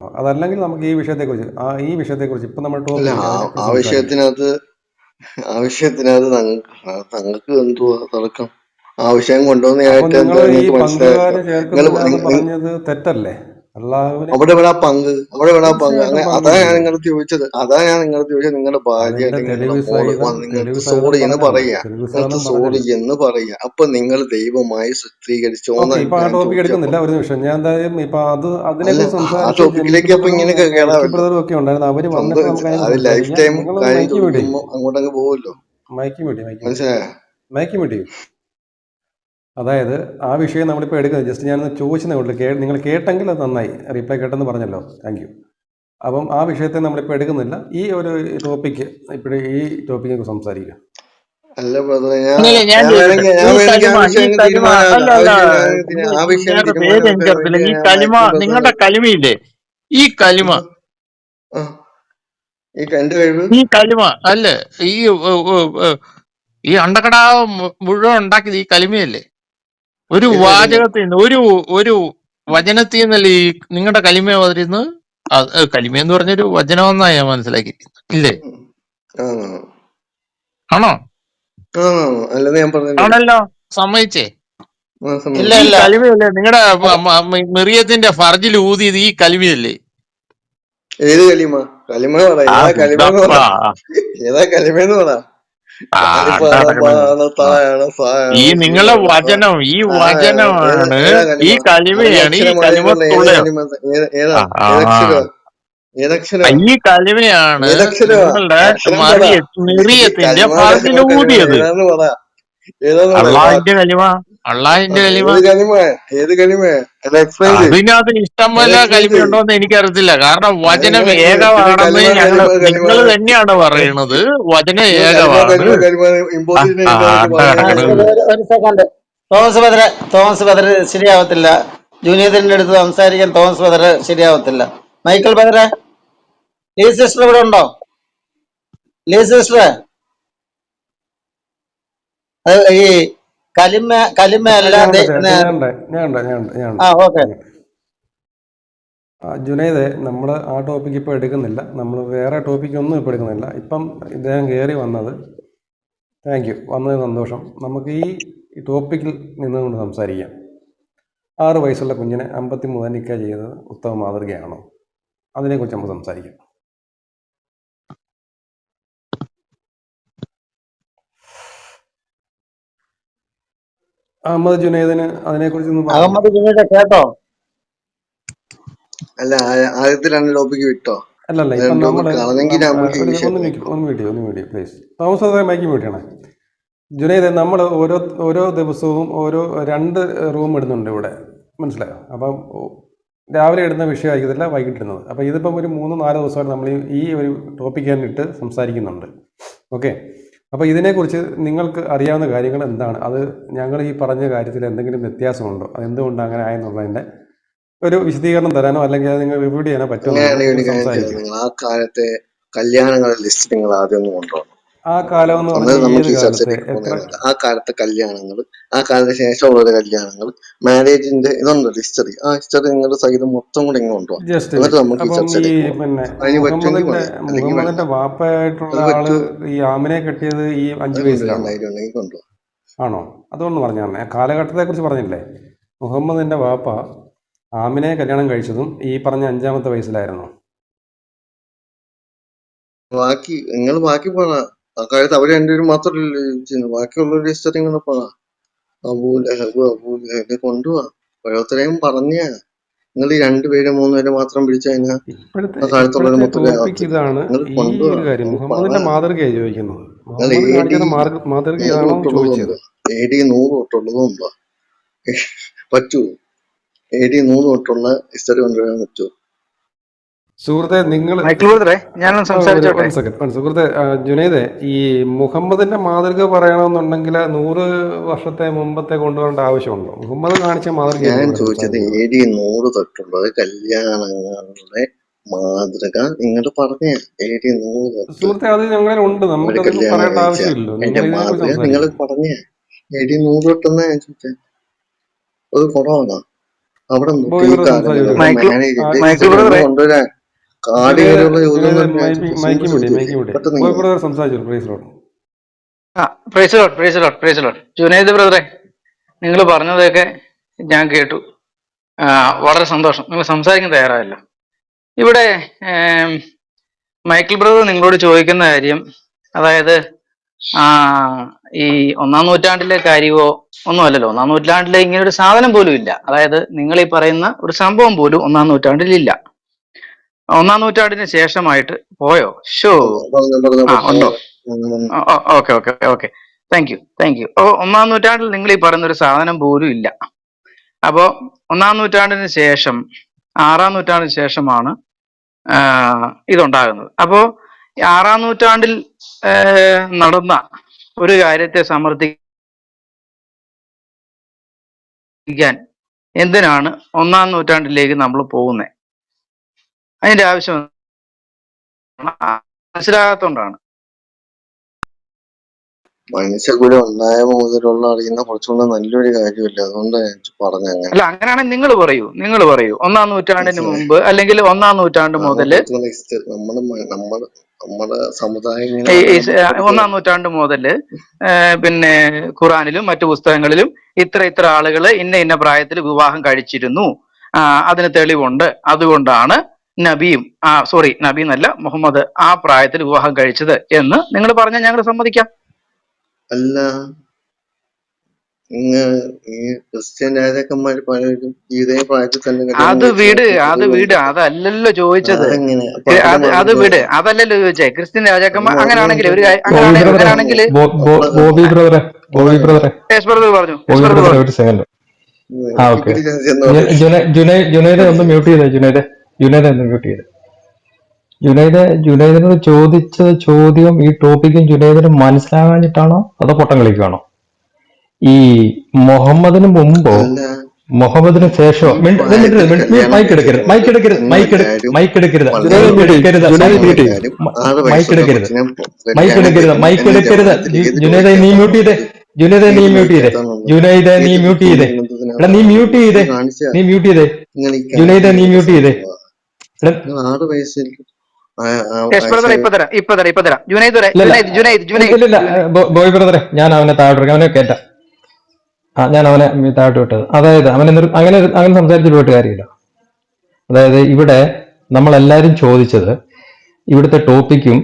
അതല്ലെങ്കിൽ നമുക്ക് ഈ വിഷയത്തെക്കുറിച്ച് ആ ഈ വിഷയത്തെക്കുറിച്ച് ഇപ്പം നമ്മൾ ആവശ്യത്തിനകത്ത് ടോപ്പിക് ആ വിഷയത്തിനകത്ത് വിഷയത്തിനകത്ത് ഞങ്ങൾക്ക് എന്തുവാ തർക്കം? ആ വിഷയം നിങ്ങൾ പറഞ്ഞത് തെറ്റല്ലേ? അവിടെ ഇവിടെ പങ്ക്? അവിടെ ഇവിടെ പങ്ക്? അങ്ങനെ അതാ ഞാൻ നിങ്ങൾ ചോദിച്ചത്. അതാ ഞാൻ നിങ്ങൾ ചോദിച്ചത്. നിങ്ങളുടെ ഭാര്യ നിങ്ങൾക്ക് സോറി എന്ന് പറയാ. നിങ്ങൾക്ക് സോറി എന്ന് പറയാ. അപ്പൊ നിങ്ങൾ ദൈവമായി ചിത്രീകരിച്ചോന്നാ ഓക്കെ ഞാൻ എന്തായാലും ഇപ്പൊ അത് അതിനെക്കുറിച്ച് ആ ടോപ്പിക്കിലേക്ക് അപ്പൊ ഇങ്ങനെ അത് ലൈഫ് ടൈം അങ്ങോട്ടങ്ങ് പോവല്ലോ. മനസ്സിലായോ? മ്യൂട്ട് ചെയ്യും അതായത് ആ വിഷയം നമ്മളിപ്പോൾ എടുക്കുന്നത് ജസ്റ്റ് ഞാനൊന്ന് ചോദിച്ചതേ ഉള്ളൂ. കേ നിങ്ങൾ കേട്ടെങ്കിൽ അത് നന്നായി. റീപ്ലൈ കേട്ടെന്ന് പറഞ്ഞല്ലോ. താങ്ക് യു അപ്പം ആ വിഷയത്തെ നമ്മളിപ്പോൾ എടുക്കുന്നില്ല. ഈ ഒരു ടോപ്പിക്ക് ഇപ്പോഴും ഈ ടോപ്പിക്ക് സംസാരിക്കുക അല്ല ഞാൻ ഞാൻ ഞാൻ ചോദിക്കട്ടെ വേണമെങ്കിൽ ഞാൻ ഈ വേണമെങ്കിൽ ആ കലിമ നിങ്ങളുടെ കലിമയില്ലേ? ഈ കലിമ. ഈ കലിമ അല്ലേ? ഈ ഈ അണ്ടക്കടാവ് മുഴുവൻ ഉണ്ടാക്കിയത് ഈ കലിമയല്ലേ? ഒരു വാചകത്തിൽ നിന്ന് ഒരു ഒരു വചനത്തിൽ നിന്നല്ലേ ഈ നിങ്ങളുടെ കലിമ വരുന്നത് അത് കലിമ എന്ന് പറഞ്ഞൊരു വചനമെന്നാണ് ഞാൻ മനസ്സിലാക്കിയിരിക്കുന്നത്. ഇല്ലേ? ആണോ ആണോ? ആണോ അല്ലെന്ന് ഞാൻ ആണല്ലോ. സമ്മതിച്ചേ? ആ ഇല്ല സമ്മതിച്ചു. ഈ ഇല്ല കലിമയല്ലേ നിങ്ങളുടെ മെറിയത്തിന്റെ ഫർജിൽ ഊതിയത് ഈ കലിമയല്ലേ? ഏത് കലിമ? കലിമ പറ. ആ ഏതാ പറ? വിടപ്പാ ഏതാ കലിമെന്ന് പറ? ഈ നിങ്ങളെ വചനം ഈ വചനമാണ് ഈ കലിമ കലിമയാണ് ഈ കലിമത്തുള്ള ഈ കലിമയാണ് നിങ്ങളുടെ മറിയ പറ. വാ അള്ളാഹിന്റെ കലിമ അള്ളാഹിന്റെ കലിമ ഏത് കലിമ ഏത് കലിമ? അത് എക്സ്പ്ലെയിൻ ചെയ്യ്. അതിനകത്ത് ഇഷ്ടം അത് പോലെ എക്സ്പ്ലെയിൻ ചെയ്യ്. കലിമയുണ്ടോ എനിക്കറിയത്തില്ല. കാരണം അത് വചനം ഏകമാണെന്ന് കലിമ കലിമ കലിമ നിങ്ങൾ തന്നെയാണ് പറയുന്നത് വചനം നിങ്ങൾ കലിമ ഏകമാണ് കലിമ കലിമ ആ ഇമ്പോസിഷൻ ആ, എന്താന്നൊക്കെ അണ്ട പറഞ്ഞാൽ ആ, കിടക്കണ് ഒരു ഒരു second Thomas brother Thomas brother ശരിയാവത്തില്ല. ജൂനിയറിന്റെ അടുത്ത് സംസാരിക്കാൻ തോമസ് ബദർ ശരിയാവത്തില്ല. മൈക്കിൾ ബദറെ ലീ സിസ്റ്റർ ഇവിടെ ഉണ്ടോ? ലീ സിസ്റ്റർ അത് ഈ കലിമ കലിമ അല്ല ഞാനുണ്ട് ദേ- ചേ- ന- ഞാനുണ്ട് ഞാനുണ്ട് ഞാനുണ്ട് ഞാനുണ്ട് ആ ഓക്കെ. ജുനൈദ് നമ്മൾ ആ ടോപ്പിക് ഇപ്പോൾ എടുക്കുന്നില്ല. നമ്മൾ വേറെ ടോപ്പിക് ഒന്നും ഇപ്പോൾ എടുക്കുന്നില്ല. ഇപ്പം ഇദ്ദേഹം കയറി വന്നത് താങ്ക് യു വന്നതിന് സന്തോഷം. നമുക്ക് ഈ ടോപ്പിക്കിൽ നിന്നുകൊണ്ട് സംസാരിക്കാം. ആറ് വയസ്സുള്ള കുഞ്ഞിനെ അമ്പത്തി മൂന്ന് നിക്ക ചെയ്തത് ഉത്തമ മാതൃകയാണോ? അതിനെക്കുറിച്ച് നമുക്ക് സംസാരിക്കാം. അഹമ്മദ് ജുനൈദിന് അതിനെക്കുറിച്ച് ഒന്ന് അഹമ്മദ് ജുനീദ കേട്ടോ? അല്ല ആദ്യത്തെ രണ്ട് ടോപ്പിക്ക് വിട്ടോ? അല്ലല്ല അത് ഇപ്പം വിഷയം ഒന്ന് ഒന്ന് മീഡിയ ഒന്ന് മീഡിയ പ്ലീസ് തോമസ് അതേ മൈക്ക് മീഡിയാണ് ജുനൈദ് നമ്മൾ ഓരോ ഓരോ ദിവസവും ഓരോ രണ്ട് റൂം ഇടുന്നുണ്ട് ഇവിടെ. മനസ്സിലായോ? അപ്പം രാവിലെ ഇടുന്ന വിഷയമായിരിക്കത്തില്ല വൈകിട്ട് ഇടുന്നത്. അപ്പോൾ ഇതിപ്പം ഒരു മൂന്ന് നാല് ദിവസമായിട്ട് നമ്മൾ ഈ- ഒരു ടോപ്പിക്കാനിട്ട് ഇട്ട് സംസാരിക്കുന്നുണ്ട്. ഓക്കെ അപ്പോൾ ഇതിനെക്കുറിച്ച് നിങ്ങൾക്ക് അറിയാവുന്ന കാര്യങ്ങൾ എന്താണ്? അത് ഞങ്ങൾ ഈ പറഞ്ഞ കാര്യത്തിൽ എന്തെങ്കിലും വ്യത്യാസമുണ്ടോ? അത് എന്തുകൊണ്ട് അങ്ങനെ ആയെന്നുള്ളതിന്റെ ഒരു വിശദീകരണം തരാനോ അല്ലെങ്കിൽ അത് നിങ്ങൾ റിവ്യൂ ചെയ്യാനോ പറ്റുമോ? ആ കാലത്തെ കല്യാണങ്ങളുടെ ലിസ്റ്റ് നിങ്ങൾ ആദ്യം ഒന്ന് കൊണ്ടുവരണം. ആ കാലം എന്ന് പറഞ്ഞാൽ ആ കാലത്തെ കല്യാണങ്ങൾ ആ കാലത്തിന് ശേഷമുള്ള കല്യാണങ്ങൾ മാരേജിന്റെ ഇതുണ്ട് ഹിസ്റ്ററി. ആ ഹിസ്റ്ററി നിങ്ങൾ സഹിതം മൊത്തം കൂടെ ഇങ്ങനെ കൊണ്ടുപോകാം എന്നിട്ട് നമുക്ക് ആൾ ഈ ആമിനെ കെട്ടിയത് ഈ അഞ്ചു കൊണ്ടുപോകാം ആണോ? അതൊന്ന് പറഞ്ഞു തന്നെ കാലഘട്ടത്തെ കുറിച്ച് പറഞ്ഞില്ലേ? മുഹമ്മദിന്റെ വാപ്പ ആമിനെ കല്യാണം കഴിച്ചതും ഈ പറഞ്ഞ അഞ്ചാമത്തെ വയസ്സിലായിരുന്നു. ബാക്കി നിങ്ങൾ ബാക്കി പറ ആ കാലത്ത് അവർ രണ്ടുപേരും ഒരു ജീവിച്ചിരുന്നത് ബാക്കിയുള്ള ഹിസ്റ്ററി ഇങ്ങനെ പറ അബൂ ലഹബ് അബൂ ലഹബ് കൊണ്ടുപോവാ ഓരോരുത്തരെയും പറഞ്ഞ നിങ്ങൾ ഈ രണ്ടുപേരും മൂന്നുപേരും മാത്രം പിടിച്ചു കഴിഞ്ഞാൽ ഇപ്പോഴത്തെ ആ കാലത്തുള്ളവർ ഇപ്പോഴത്തെ മൊത്തം ടോപ്പിക് ആവത്തില്ല ഇതാണ് നിങ്ങൾ ഈ കൊണ്ടുപോവാ ഒരു കാര്യം. നിങ്ങൾ പറ മാതൃകയാണ് ചോദിക്കുന്നത്. നിങ്ങൾ മുഹമ്മദ് എ ഡി കാണിക്കുന്ന മാർഗ നൂറ് ഇതാണോ എന്ന് ചോദിച്ചത് ഉണ്ട്? എ ഡി നൂറ് തൊട്ടുള്ളതും ഉണ്ടോ? പറ്റൂ. എ ഡി നൂറ് തൊട്ടുള്ള ഹിസ്റ്ററി കൊണ്ടുവരാൻ പറ്റൂ സുഹൃത്തെ നിങ്ങൾ മൈക്കിൾ ബ്രദറെ ഞാനൊന്ന് ഒരു സംസാരിച്ചോട്ടെ വൺ സെക്കൻഡ് നിങ്ങൾ സുഹൃത്തെ ജുനൈദെ ഈ മുഹമ്മദിന്റെ മാതൃക പറയണമെന്നുണ്ടെങ്കിൽ നൂറ് വർഷത്തെ മുമ്പത്തെ കൊണ്ടുവരേണ്ട ആവശ്യമുണ്ടോ? മുഹമ്മദ് കാണിച്ച മാതൃക ഞാൻ ചോദിച്ചത് എ ഡി നൂറ് തൊട്ടുള്ളത് കല്യാണങ്ങളുടെ മാതൃക നിങ്ങൾ പറഞ്ഞ. എ ഡി നൂറ്. തൊട്ട് സുഹൃത്തെ അത് ഞങ്ങളിൽ ഉണ്ട്. നമുക്ക് പറയേണ്ട ആവശ്യമില്ലല്ലോ. എന്റെ മാതൃക നിങ്ങൾ പറഞ്ഞ. എ ഡി നൂറ് തൊട്ടെന്നാ ഞാൻ ചോദിച്ചത് അത് കുറവാണോ? അവിടെ കൊണ്ടുവരാൻ ജുനൈദ് ബ്രദറെ നിങ്ങൾ പറഞ്ഞതൊക്കെ ഞാൻ കേട്ടു. വളരെ സന്തോഷം. നിങ്ങൾ സംസാരിക്കാൻ തയ്യാറായല്ലോ. ഇവിടെ മൈക്കിൾ ബ്രദർ നിങ്ങളോട് ചോദിക്കുന്ന കാര്യം അതായത് ആ ഈ ഒന്നാം നൂറ്റാണ്ടിലെ കാര്യമോ ഒന്നുമല്ലല്ലോ ഒന്നാം നൂറ്റാണ്ടിലെ ഇങ്ങനെ ഒരു സാധനം പോലും ഇല്ല. അതായത് നിങ്ങൾ ഈ പറയുന്ന ഒരു സംഭവം പോലും ഒന്നാം നൂറ്റാണ്ടിൽ ഇല്ല ഒന്നാം നൂറ്റാണ്ടിന് ശേഷമായിട്ട് പോയോ? ഷോ ആ ഉണ്ടോ? Okay okay okay. Thank you thank you ഓ ഒന്നാം നൂറ്റാണ്ടിൽ നിങ്ങൾ ഈ പറയുന്ന ഒരു സാധനം പോലും ഇല്ല. അപ്പോ ഒന്നാം നൂറ്റാണ്ടിന് ശേഷം ആറാം നൂറ്റാണ്ടിന് ശേഷമാണ് ഇതുണ്ടാകുന്നത്. അപ്പോ ആറാം നൂറ്റാണ്ടിൽ നടന്ന ഒരു കാര്യത്തെ സമർത്ഥിക്കാൻ എന്തിനാണ് ഒന്നാം നൂറ്റാണ്ടിലേക്ക് നമ്മൾ പോകുന്നത് അതിന്റെ ആവശ്യം മനസ്സിലാകാത്തോണ്ടാണ്. മനുഷ്യകുലം ഒന്നായ മുതലുള്ള അറിയുന്ന കുറച്ചുകൂടെ നല്ലൊരു കാര്യമില്ല? അതുകൊണ്ടാണ് പറഞ്ഞു അങ്ങനെ. അല്ല അങ്ങനെയാണെങ്കിൽ നിങ്ങൾ പറയൂ നിങ്ങൾ പറയൂ. ഒന്നാം നൂറ്റാണ്ടിന് മുമ്പ് അല്ലെങ്കിൽ ഒന്നാം നൂറ്റാണ്ട് മുതൽ നമ്മുടെ നമ്മുടെ നമ്മുടെ സമുദായം ഒന്നാം നൂറ്റാണ്ട് മുതൽ പിന്നെ ഖുറാനിലും മറ്റു പുസ്തകങ്ങളിലും ഇത്ര ഇത്ര ആളുകൾ ഇന്ന ഇന്ന പ്രായത്തിൽ വിവാഹം കഴിച്ചിരുന്നു. അതിന് തെളിവുണ്ട്. അതുകൊണ്ടാണ് നബിയും ആ സോറി നബി എന്നല്ല മുഹമ്മദ് ആ പ്രായത്തിൽ വിവാഹം കഴിച്ചത് എന്ന് നിങ്ങൾ പറഞ്ഞാൽ ഞങ്ങൾ സമ്മതിക്കാം. അല്ല ക്രിസ്ത്യൻ രാജാക്കന്മാര് പലരും ഇതേ പ്രായത്തിൽ തന്നെ അത് വീട് അത് വീട് അതല്ലല്ലോ ചോദിച്ചത്. അത് അത് മറുപടി അതല്ലല്ലോ ചോദിച്ചേ. ക്രിസ്ത്യൻ രാജാക്കന്മാർ അങ്ങനാണെങ്കിൽ അങ്ങനെയാണെങ്കിൽ ഒരു അങ്ങനെയാണെങ്കിൽ പറഞ്ഞു ബോബി ബ്രദർ ബ്രദറെ പറഞ്ഞു. ഒരു സെക്കൻഡ് ആ ഓക്കെ. വിക്കിപീഡിയ ചെന്ന് നോക്ക്. ജുനൈ ജുനൈദെ ഒന്ന് മ്യൂട്ട് ചെയ്തേ ജുനൈദെ ജുനൈദെ എന്ന് കിട്ടിയത്? ജുനൈദ് ജുനൈദിനോട് ചോദിച്ച ചോദ്യം ഈ ടോപ്പിക്കും ജുനൈദിന് മനസ്സിലാകാഞ്ഞിട്ടാണോ അതോ പൊട്ടം കളിക്കുകയാണോ ഈ മുഹമ്മദിന് മുമ്പോ മുഹമ്മദിന് ശേഷോ മൈക്ക് എടുക്കരുത്. മൈക്ക് എടുക്കരുത്. മൈക്ക് എടു- മൈക്ക് എടുക്കരുത്. മൈക്ക് എടുക്കരുത്. മൈക്ക് എടുക്കരുത്. മൈക്ക് എടുക്കരുത്. ജുനൈദെ നീ മ്യൂട്ട് ചെയ്തേ. ജുനൈദ നീ മ്യൂട്ട് ചെയ്തേ. ജുനൈദ നീ മ്യൂട്ട് ചെയ്തേ. എടാ നീ മ്യൂട്ട് ചെയ്തേ. നീ മ്യൂട്ട് ചെയ്തേ. ജുനൈദ നീ മ്യൂട്ട് ചെയ്തേ. ആറ് വയസ്സിൽ. ബോയ് ബ്രദറെ ഞാൻ അവനെ താഴോട്ട് അവനെ കയറ്റാം ആ ഞാൻ അവനെ താഴോട്ട് വിട്ടത്. അതായത് അവനെ അങ്ങനെ അങ്ങനെ സംസാരിച്ചിട്ട് പോയിട്ട് കാര്യമില്ല. അതായത് ഇവിടെ നമ്മളെല്ലാരും ചോദിച്ചത് ഇവിടുത്തെ ടോപ്പിക്കും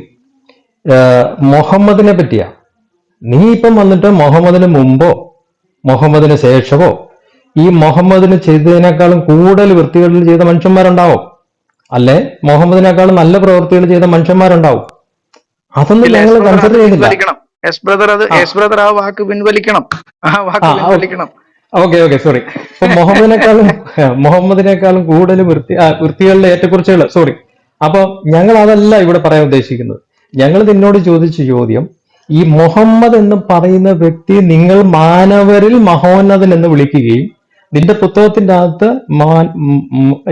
മുഹമ്മദിനെ പറ്റിയാ. നീ ഇപ്പം വന്നിട്ട് മുഹമ്മദിന് മുമ്പോ മുഹമ്മദിന് ശേഷമോ ഈ മുഹമ്മദിന് ചെയ്തതിനേക്കാളും കൂടുതൽ വൃത്തികളിൽ ചെയ്ത മനുഷ്യന്മാരുണ്ടാവും. അല്ലെ? മുഹമ്മദിനേക്കാൾ നല്ല പ്രവൃത്തികൾ ചെയ്ത മനുഷ്യന്മാരുണ്ടാവും. അതൊന്നും ഞങ്ങൾ കൺസിഡർ ചെയ്തില്ല എസ് ബ്രദർ അത് എസ് ബ്രദർ ആ. വാക്ക് പിൻവലിക്കണം. ആ വാക്ക് പിൻവലിക്കണം. ഓക്കെ ഓക്കെ സോറി അപ്പൊ മുഹമ്മദിനേക്കാളും മുഹമ്മദിനേക്കാളും കൂടുതൽ വൃത്തി വൃത്തികളുടെ ഏറ്റക്കുറിച്ചുകൾ സോറി അപ്പൊ ഞങ്ങൾ അതല്ല ഇവിടെ പറയാൻ ഉദ്ദേശിക്കുന്നത്. ഞങ്ങൾ നിന്നോട് ചോദിച്ച ചോദ്യം ഈ മുഹമ്മദ് എന്ന് പറയുന്ന വ്യക്തി നിങ്ങൾ മാനവരിൽ മഹോന്നതൻ എന്ന് വിളിക്കുകയും നിന്റെ പുസ്തകത്തിന്റെ അകത്ത്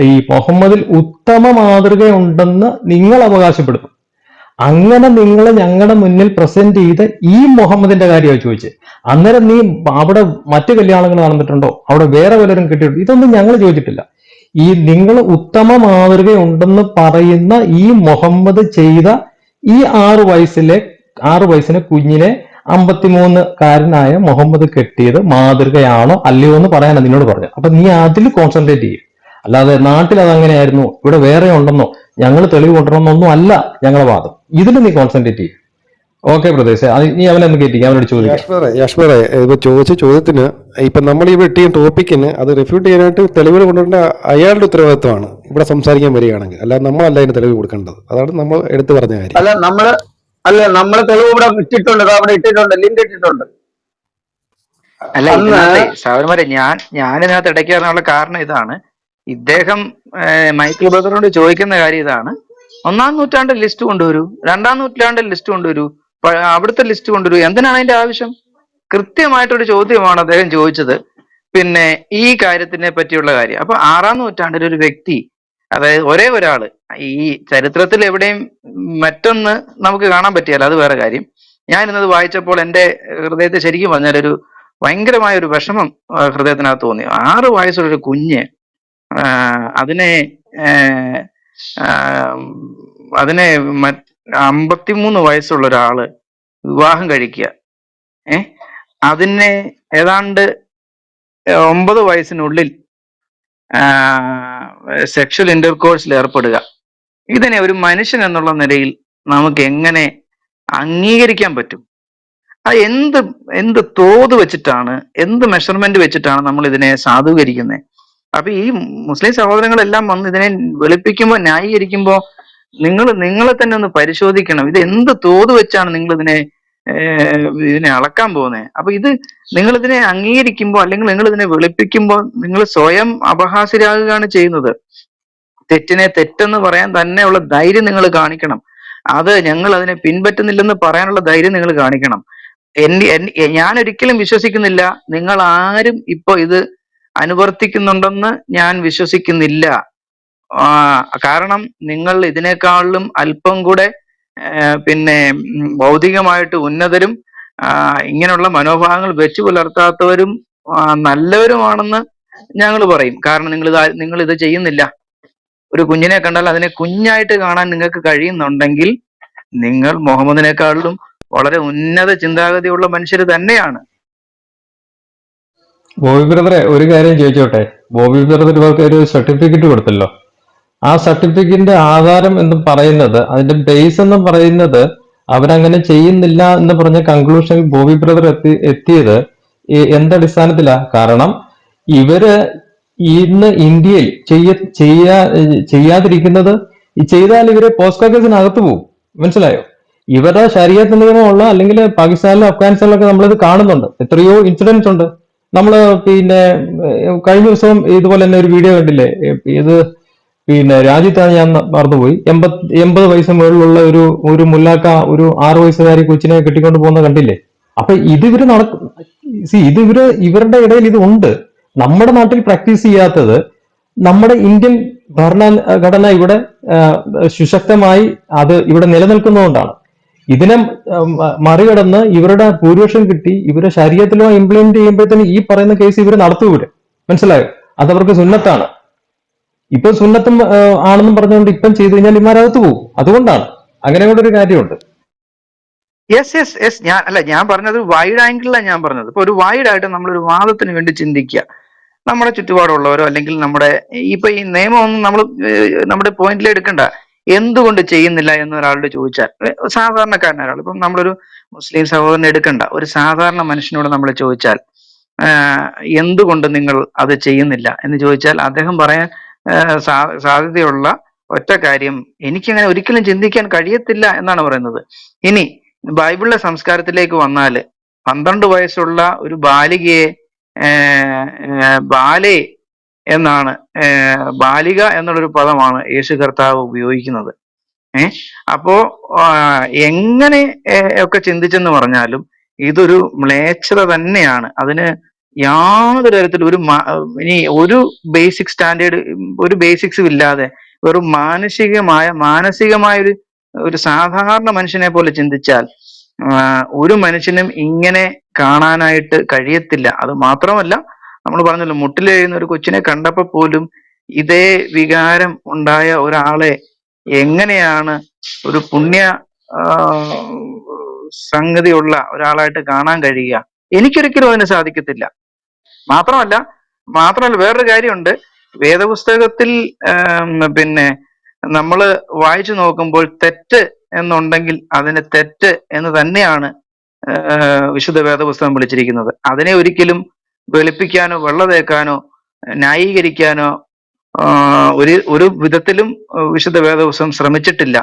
ഈ മുഹമ്മദിൽ ഉത്തമ മാതൃകയുണ്ടെന്ന് നിങ്ങൾ അവകാശപ്പെടുന്നു. അങ്ങനെ നിങ്ങൾ ഞങ്ങളുടെ മുന്നിൽ പ്രസന്റ് ചെയ്ത ഈ മുഹമ്മദിന്റെ കാര്യമാണ് ചോദിച്ചത് അന്നേരം നീ അവിടെ മറ്റു കല്യാണങ്ങൾ നടന്നിട്ടുണ്ടോ? അവിടെ വേറെ പലരും കിട്ടിയിട്ടുണ്ടോ? ഇതൊന്നും ഞങ്ങൾ ചോദിച്ചിട്ടില്ല. ഈ നിങ്ങൾ ഉത്തമ മാതൃകയുണ്ടെന്ന് പറയുന്ന ഈ മുഹമ്മദ് ചെയ്ത ഈ ആറു വയസ്സിലെ ആറു വയസ്സിലെ കുഞ്ഞിനെ അമ്പത്തിമൂന്ന് കാരനായ മുഹമ്മദ് കെട്ടിയത് മാതൃകയാണോ അല്ലയോ എന്ന് പറയാനാണ് നിന്നോട് പറഞ്ഞു അപ്പൊ നീ അതിൽ കോൺസെൻട്രേറ്റ് ചെയ്യും. അല്ലാതെ നാട്ടിൽ അതങ്ങനെയായിരുന്നു ഇവിടെ വേറെ ഉണ്ടെന്നോ ഞങ്ങൾ തെളിവ് കൊണ്ടുവരണമെന്നൊന്നും അല്ല ഞങ്ങളെ വാദം. ഇതിൽ നീ കോൺസെൻട്രേറ്റ് ചെയ്യും. ഓക്കെ പ്രദേശ് അത് നീ അവനെ ഒന്ന് കയറ്റി അവനോട് ചോദിക്കാം. യാഷ്മറെ യാഷ്മറെ ഇപ്പൊ ചോദിച്ച ചോദ്യത്തിന് ഇപ്പൊ നമ്മൾ ഈ വെട്ടിയ ടോപ്പിക്കിന് അത് റിഫ്യൂട്ട് ചെയ്യാനായിട്ട് തെളിവുകൾ കൊണ്ടുവരേണ്ട അയാളുടെ ഉത്തരവാദിത്വമാണ് ഇവിടെ സംസാരിക്കാൻ വരികയാണെങ്കിൽ. അല്ലാതെ നമ്മളല്ല അതിന് തെളിവ് കൊടുക്കേണ്ടത്. അതാണ് നമ്മൾ എടുത്തു പറഞ്ഞ കാര്യം. അല്ല നമ്മൾ അല്ല നമ്മൾ തെളിവ് ഇവിടെ ഇട്ടിട്ടുണ്ട് അവിടെ ഇട്ടിട്ടുണ്ട് ലിങ്ക് ഇട്ടിട്ടുണ്ട്. അല്ല അന്ന് ഞാൻ ഞാൻ ഇതിനകത്ത് ഇടയ്ക്ക് വരാനുള്ള കാരണം ഇതാണ്. ഇദ്ദേഹം മൈക്കിൾ ബ്രദറിനോട് ചോദിക്കുന്ന കാര്യം ഇതാണ്. ഒന്നാം നൂറ്റാണ്ട് ലിസ്റ്റ് കൊണ്ടുവരൂ രണ്ടാം നൂറ്റാണ്ടിൽ ലിസ്റ്റ് കൊണ്ടുവരൂ അവിടുത്തെ ലിസ്റ്റ് കൊണ്ടുവരൂ എന്തിനാണ് അതിന്റെ ആവശ്യം? കൃത്യമായിട്ടൊരു ചോദ്യമാണ് അദ്ദേഹം ചോദിച്ചത്. പിന്നെ ഈ കാര്യത്തിനെ പറ്റിയുള്ള കാര്യം. അപ്പൊ ആറാം നൂറ്റാണ്ടിൽ ഒരു വ്യക്തി അതായത് ഒരേ ഒരാൾ. ഈ ചരിത്രത്തിൽ എവിടെയും മറ്റൊന്ന് നമുക്ക് കാണാൻ പറ്റിയല്ല അത് വേറെ കാര്യം. ഞാൻ ഇന്നത് വായിച്ചപ്പോൾ എന്റെ ഹൃദയത്തെ ശരിക്കും പറഞ്ഞാൽ ഒരു ഭയങ്കരമായ ഒരു വിഷമം ഹൃദയത്തിനകത്ത് തോന്നി. ആറ് വയസ്സുള്ള ഒരു കുഞ്ഞ് അതിനെ അതിനെ അമ്പത്തിമൂന്ന് വയസ്സുള്ള ഒരാൾ വിവാഹം കഴിക്കുക. ഏഹ് അതിനെ ഏതാണ്ട് ഒമ്പത് വയസ്സിനുള്ളിൽ സെക്ഷൽ ഇന്റർകോഴ്സിൽ ഏർപ്പെടുക. ഇതിനെ ഒരു മനുഷ്യൻ എന്നുള്ള നിലയിൽ നമുക്ക് എങ്ങനെ അംഗീകരിക്കാൻ പറ്റും? അത് എന്ത് എന്ത് തോത് വെച്ചിട്ടാണ് എന്ത് മെഷർമെന്റ് വെച്ചിട്ടാണ് നമ്മൾ ഇതിനെ സാധൂകരിക്കുന്നത് അപ്പൊ ഈ മുസ്ലിം സഹോദരങ്ങളെല്ലാം വന്ന് ഇതിനെ വെളുപ്പിക്കുമ്പോൾ ന്യായീകരിക്കുമ്പോൾ നിങ്ങൾ നിങ്ങളെ തന്നെ ഒന്ന് പരിശോധിക്കണം. ഇത് എന്ത് തോത് വെച്ചാണ് നിങ്ങൾ ഇതിനെ ഇതിനെ അളക്കാൻ പോകുന്നത് അപ്പൊ ഇത് നിങ്ങൾ ഇതിനെ അംഗീകരിക്കുമ്പോൾ അല്ലെങ്കിൽ നിങ്ങൾ ഇതിനെ വെളുപ്പിക്കുമ്പോൾ നിങ്ങൾ സ്വയം അപഹാസ്യരാകുകയാണ് ചെയ്യുന്നത്. തെറ്റിനെ തെറ്റെന്ന് പറയാൻ തന്നെയുള്ള ധൈര്യം നിങ്ങൾ കാണിക്കണം. അത് ഞങ്ങൾ അതിനെ പിൻപറ്റുന്നില്ലെന്ന് പറയാനുള്ള ധൈര്യം നിങ്ങൾ കാണിക്കണം. എന്നെ- ഞാൻ ഒരിക്കലും വിശ്വസിക്കുന്നില്ല. നിങ്ങൾ ആരും ഇപ്പൊ ഇത് അനുവർത്തിക്കുന്നുണ്ടെന്ന് ഞാൻ വിശ്വസിക്കുന്നില്ല. കാരണം നിങ്ങൾ ഇതിനേക്കാളും അല്പം കൂടെ പിന്നെ ഭൗതികമായിട്ട് ഉന്നതരും ഇങ്ങനെയുള്ള മനോഭാവങ്ങൾ വെച്ചു പുലർത്താത്തവരും നല്ലവരുമാണെന്ന് ഞങ്ങൾ പറയും. കാരണം നിങ്ങൾ ഇത് നിങ്ങൾ ഇത് ചെയ്യുന്നില്ല. ഒരു കുഞ്ഞിനെ കണ്ടാൽ അതിനെ കുഞ്ഞായിട്ട് കാണാൻ നിങ്ങൾക്ക് കഴിയുന്നുണ്ടെങ്കിൽ നിങ്ങൾ മുഹമ്മദിനേക്കാളിലും വളരെ ഉന്നത ചിന്താഗതിയുള്ള മനുഷ്യർ തന്നെയാണ്. ബോബി ബ്രദറെ ഒരു കാര്യം ചോദിച്ചോട്ടെ? ബോബി ബ്രദർ ഒരു സർട്ടിഫിക്കറ്റ് കൊടുത്തല്ലോ. ആ സർട്ടിഫിക്കറ്റിന്റെ ആധാരം എന്ന് പറയുന്നത് അതിന്റെ ബേസ് എന്ന് പറയുന്നത് അവരങ്ങനെ ചെയ്യുന്നില്ല എന്ന് പറഞ്ഞ കൺക്ലൂഷൻ ബോബി ബ്രദർ എത്തി എത്തിയത് എന്തടിസ്ഥാനത്തിലാ? കാരണം ഇവർ ഇന്ന് ഇന്ത്യയിൽ ചെയ്യ ചെയ്യാ ചെയ്യാതിരിക്കുന്നത് ചെയ്താൽ ഇവർ പോസ്റ്റ് കേസിനകത്ത് പോകും മനസ്സിലായോ? ഇവരുടെ ശരീരത്തിന് നിയമമുള്ള അല്ലെങ്കിൽ പാകിസ്ഥാനിലും അഫ്ഗാനിസ്ഥാനിലൊക്കെ നമ്മളിത് കാണുന്നുണ്ട്. എത്രയോ ഇൻസിഡൻസ് ഉണ്ട്. നമ്മൾ പിന്നെ കഴിഞ്ഞ ദിവസം ഇതുപോലെ തന്നെ ഒരു വീഡിയോ കണ്ടില്ലേ? ഇത് പിന്നെ രാജ്യത്താണ് ഞാൻ മറന്നുപോയി. എൺപത് എൺപത് വയസ്സ് മുകളിലുള്ള ഒരു ഒരു മുല്ലാക്ക ഒരു ആറു വയസ്സുകാരി കൊച്ചിനെ കെട്ടിക്കൊണ്ട് പോകുന്ന കണ്ടില്ലേ? അപ്പൊ ഇത് ഇവർ നടക്കും സി ഇത് ഇവർ ഇവരുടെ ഇടയിൽ ഇത് ഉണ്ട്. നമ്മുടെ നാട്ടിൽ പ്രാക്ടീസ് ചെയ്യാത്തത് നമ്മുടെ ഇന്ത്യൻ ഭരണഘടന ഇവിടെ സുശക്തമായി അത് ഇവിടെ നിലനിൽക്കുന്നതുകൊണ്ടാണ്. ഇതിനെ മറികടന്ന് ഇവരുടെ ഭൂരിപക്ഷം കിട്ടി ഇവരെ ശരീരത്തിലോ ഇംപ്ലിമെന്റ് ചെയ്യുമ്പോഴത്തേന് ഈ പറയുന്ന കേസ് ഇവർ നടത്തും ഇവർ മനസ്സിലായോ? അതവർക്ക് സുന്നത്താണ്. ഇപ്പൊ സുന്നത്തും ആണെന്നും പറഞ്ഞുകൊണ്ട് ഇപ്പം ചെയ്തു കഴിഞ്ഞാൽ ഇമാരകത്ത് പോകും. അതുകൊണ്ടാണ്. അങ്ങനെ കൂടെ ഒരു കാര്യമുണ്ട്. യെസ് യെസ് യെസ് ഞാൻ അല്ല ഞാൻ പറഞ്ഞത് വൈഡ് ആംഗിളിലാണ് ഞാൻ പറഞ്ഞത്. ഇപ്പൊ ഒരു വൈഡ് ആയിട്ട് നമ്മൾ ഒരു വാദത്തിന് വേണ്ടി ചിന്തിക്കുക. നമ്മുടെ ചുറ്റുപാടുള്ളവരോ അല്ലെങ്കിൽ നമ്മുടെ ഇപ്പൊ ഈ നിയമമൊന്നും നമ്മൾ നമ്മുടെ പോയിന്റിൽ എടുക്കണ്ട. എന്തുകൊണ്ട് ചെയ്യുന്നില്ല എന്ന് ഒരാളോട് ചോദിച്ചാൽ സാധാരണക്കാരൻ ഒരാൾ ഇപ്പം നമ്മളൊരു മുസ്ലിം സഹോദരനെ എടുക്കണ്ട. ഒരു സാധാരണ മനുഷ്യനോട് നമ്മൾ ചോദിച്ചാൽ എന്തുകൊണ്ട് നിങ്ങൾ അത് ചെയ്യുന്നില്ല എന്ന് ചോദിച്ചാൽ അദ്ദേഹം പറയാൻ സാധ്യതയുള്ള ഒറ്റ കാര്യം എനിക്കങ്ങനെ ഒരിക്കലും ചിന്തിക്കാൻ കഴിയത്തില്ല എന്നാണ് പറയുന്നത്. ഇനി ബൈബിളിലെ സംസ്കാരത്തിലേക്ക് വന്നാൽ പന്ത്രണ്ട് വയസ്സുള്ള ഒരു ബാലികയെ ഏർ, ഏർ, ബാലെ എന്നാണ് ബാലിക എന്നുള്ളൊരു പദമാണ് യേശു കർത്താവ് ഉപയോഗിക്കുന്നത്. ഏ അപ്പോ എങ്ങനെ ഒക്കെ ചിന്തിച്ചെന്ന് പറഞ്ഞാലും ഇതൊരു മ്ലേച്ഛത തന്നെയാണ്. അതിന് യാതൊരു തരത്തിൽ ഒരു ഇനി ഒരു ബേസിക് സ്റ്റാൻഡേർഡ് ഒരു ബേസിക്സും ഇല്ലാതെ വെറും മാനസികമായ മാനസികമായ ഒരു ഒരു സാധാരണ മനുഷ്യനെ പോലെ ചിന്തിച്ചാൽ ഒരു മനുഷ്യനും ഇങ്ങനെ കാണാനായിട്ട് കഴിയത്തില്ല. അത് മാത്രമല്ല നമ്മൾ പറഞ്ഞല്ലോ മുട്ടിലെഴുന്ന ഒരു കൊച്ചിനെ കണ്ടപ്പോ പോലും ഇതേ വികാരം ഉണ്ടായ ഒരാളെ എങ്ങനെയാണ് ഒരു പുണ്യ സംഗതിയുള്ള ഒരാളായിട്ട് കാണാൻ കഴിയുക? എനിക്കൊരിക്കലും അതിന് സാധിക്കത്തില്ല. മാത്രമല്ല മാത്രമല്ല വേറൊരു കാര്യമുണ്ട്. വേദപുസ്തകത്തിൽ പിന്നെ നമ്മൾ വായിച്ചു നോക്കുമ്പോൾ തെറ്റ് എന്നുണ്ടെങ്കിൽ അതിന് തെറ്റ് എന്ന് തന്നെയാണ് വിശുദ്ധ വേദപുസ്തകം വിളിച്ചിരിക്കുന്നത്. അതിനെ ഒരിക്കലും വെളുപ്പിക്കാനോ വെള്ള തേക്കാനോ ന്യായീകരിക്കാനോ ഒരു ഒരു വിധത്തിലും വിശുദ്ധ വേദപുസ്തകം ശ്രമിച്ചിട്ടില്ല.